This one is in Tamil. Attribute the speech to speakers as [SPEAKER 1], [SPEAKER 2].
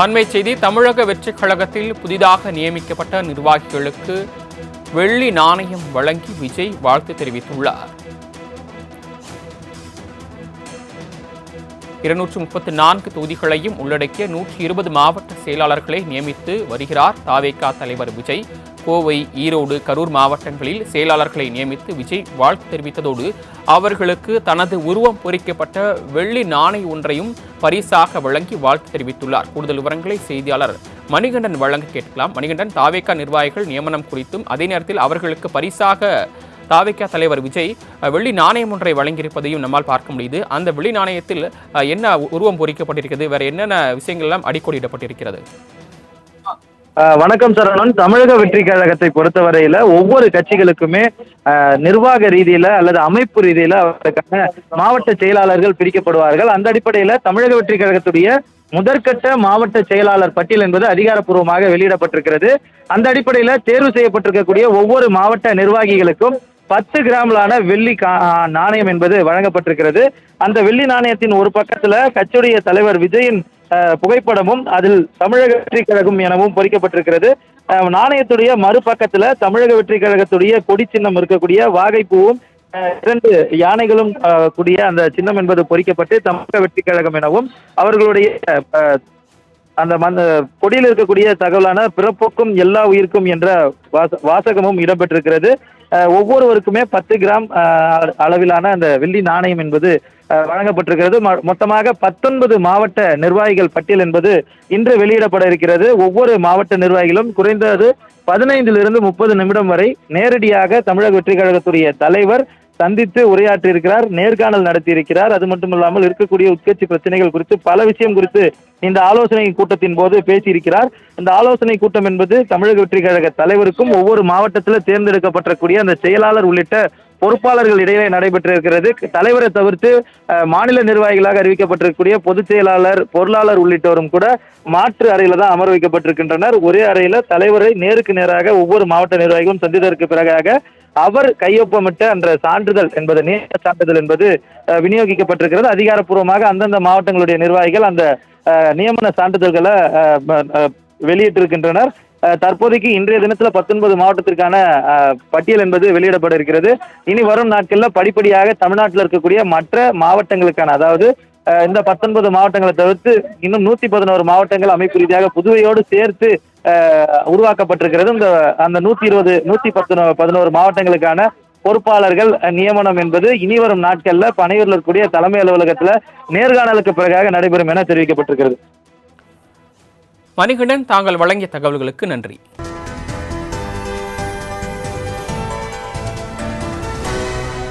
[SPEAKER 1] அண்மை செய்தி தமிழக வெற்றிக் கழகத்தில் புதிதாக நியமிக்கப்பட்ட நிர்வாகிகளுக்கு வெள்ளி நாணயம் வழங்கி விஜய் வாழ்த்து தெரிவித்துள்ளார். இருநூற்று முப்பத்தி நான்கு தொகுதிகளையும் உள்ளடக்கிய நூற்றி இருபது மாவட்ட செயலாளர்களை நியமித்து வருகிறார் தாவேகா தலைவர் விஜய். கோவை ஈரோடு கரூர் மாவட்டங்களில் செயலாளர்களை நியமித்து விஜய் வாழ்த்து தெரிவித்ததோடு அவர்களுக்கு தனது உருவம் பொறிக்கப்பட்ட வெள்ளி நாணை ஒன்றையும் பரிசாக வழங்கி வாழ்த்து தெரிவித்துள்ளார். கூடுதல் விவரங்களை செய்தியாளர் மணிகண்டன் வழங்க கேட்கலாம். மணிகண்டன் தாவேகா நிர்வாகிகள் நியமனம் குறித்தும் அதே நேரத்தில் அவர்களுக்கு பரிசாக தாவேக்கா தலைவர் விஜய் வெள்ளி நாணயம் ஒன்றை வழங்கியிருப்பதையும் நம்மால் பார்க்க முடியுது. அந்த வெள்ளி நாணயத்தில் என்ன உருவம் பொறிக்கப்பட்டிருக்கிறது? வேற என்னென்ன விஷயங்கள் எல்லாம் அடிக்கோடிடப்பட்டிருக்கிறது?
[SPEAKER 2] வணக்கம் சரவணன் தமிழக வெற்றி கழகத்தை பொறுத்தவரையில ஒவ்வொரு கட்சிகளுக்குமே நிர்வாக ரீதியில அல்லது அமைப்பு ரீதியில அவர்களுக்கான மாவட்ட செயலாளர்கள் பிரிக்கப்படுவார்கள். அந்த அடிப்படையில தமிழக வெற்றி கழகத்துடைய முதற்கட்ட மாவட்ட செயலாளர் பட்டியல் என்பது அதிகாரப்பூர்வமாக வெளியிடப்பட்டிருக்கிறது. அந்த அடிப்படையில தேர்வு செய்யப்பட்டிருக்கக்கூடிய ஒவ்வொரு மாவட்ட நிர்வாகிகளுக்கும் பத்து கிராம்லான வெள்ளி கா- நாணயம் என்பது வழங்கப்பட்டிருக்கிறது. அந்த வெள்ளி நாணயத்தின் ஒரு பக்கத்துல கட்சியுடைய தலைவர் விஜயின் புகைப்படமும் அதில் தமிழக வெற்றி கழகம் எனவும் பொறிக்கப்பட்டிருக்கிறது. நாணயத்துடைய மறுபக்கத்துல தமிழக வெற்றி கழகத்துடைய கொடி சின்னம் இருக்கக்கூடிய வாகைப்பூவும் இரண்டு யானைகளும் கூடிய அந்த சின்னம் என்பது பொறிக்கப்பட்டு தமிழக வெற்றி கழகம் எனவும் அவர்களுடைய அந்த மந்த கொடியில் இருக்கக்கூடிய தகவலான பிறப்புக்கும் எல்லா உயிர்க்கும் என்ற வாச வாசகமும் இடம்பெற்றிருக்கிறது. ஒவ்வொருவருக்குமே பத்து கிராம் அளவிலான அந்த வெள்ளி நாணயம் என்பது வழங்கப்பட்டிருக்கிறது. ம- மொத்தமாக பத்தொன்பது மாவட்ட நிர்வாகிகள் பட்டியல் என்பது இன்று வெளியிடப்பட இருக்கிறது. ஒவ்வொரு மாவட்ட நிர்வாகிகளும் குறைந்தது பதினைந்திலிருந்து முப்பது நிமிடம் வரை நேரடியாக தமிழக வெற்றி கழகத்துடைய தலைவர் சந்தித்து உரையாற்றியிருக்கிறார் நேர்காணல் நடத்தியிருக்கிறார். அது மட்டும் இல்லாமல் இருக்கக்கூடிய உட்கட்சி பிரச்சனைகள் குறித்து பல விஷயம் குறித்து இந்த ஆலோசனை கூட்டத்தின் போது பேசியிருக்கிறார். இந்த ஆலோசனை கூட்டம் என்பது தமிழக வெற்றி கழக தலைவருக்கும் ஒவ்வொரு மாவட்டத்தில் தேர்ந்தெடுக்கப்பட்டக்கூடிய அந்த செயலாளர் உள்ளிட்ட பொறுப்பாளர்கள் இடையிலே நடைபெற்றிருக்கிறது. தலைவரை தவிர்த்து மாநில நிர்வாகிகளாக அறிவிக்கப்பட்டிருக்கக்கூடிய பொதுச் செயலாளர் பொருளாளர் உள்ளிட்டோரும் கூட மாற்று அறையில தான் அமர வைக்கப்பட்டிருக்கின்றனர். ஒரே அறையில தலைவரை நேருக்கு நேராக ஒவ்வொரு மாவட்ட நிர்வாகிகளும் சந்தித்ததற்கு பிறகாக அவர் கையொப்பமிட்ட அந்த சான்றிதழ் என்பது நேர சான்றிதழ் என்பது விநியோகிக்கப்பட்டிருக்கிறது. அதிகாரப்பூர்வமாக அந்தந்த மாவட்டங்களுடைய நிர்வாகிகள் அந்த நியமன சான்றிதழ்களை வெளியிட்டிருக்கின்றனர். தற்போதைக்கு இன்றைய தினத்துல பத்தொன்பது மாவட்டத்திற்கான பட்டியல் என்பது வெளியிடப்பட இருக்கிறது. இனி வரும் நாட்கள்ல படிப்படியாக தமிழ்நாட்டில் இருக்கக்கூடிய மற்ற மாவட்டங்களுக்கான அதாவது அஹ், இந்த பத்தொன்பது மாவட்டங்களை தவிர்த்து இன்னும் நூத்தி பதினோரு மாவட்டங்கள் அமைப்பு ரீதியாக புதுவையோடு சேர்த்து அஹ், உருவாக்கப்பட்டிருக்கிறது. இந்த அந்த நூத்தி இருபது நூத்தி பத்து பதினோரு மாவட்டங்களுக்கான பொறுப்பாளர்கள் நியமனம் என்பது இனி வரும் நாட்கள்ல பனையூர்ல இருக்கக்கூடிய தலைமை அலுவலகத்துல நேர்காணலுக்கு பிறகாக நடைபெறும் என தெரிவிக்கப்பட்டிருக்கிறது.
[SPEAKER 1] மணிகண்டன் தாங்கள் வழங்கிய தகவல்களுக்கு நன்றி.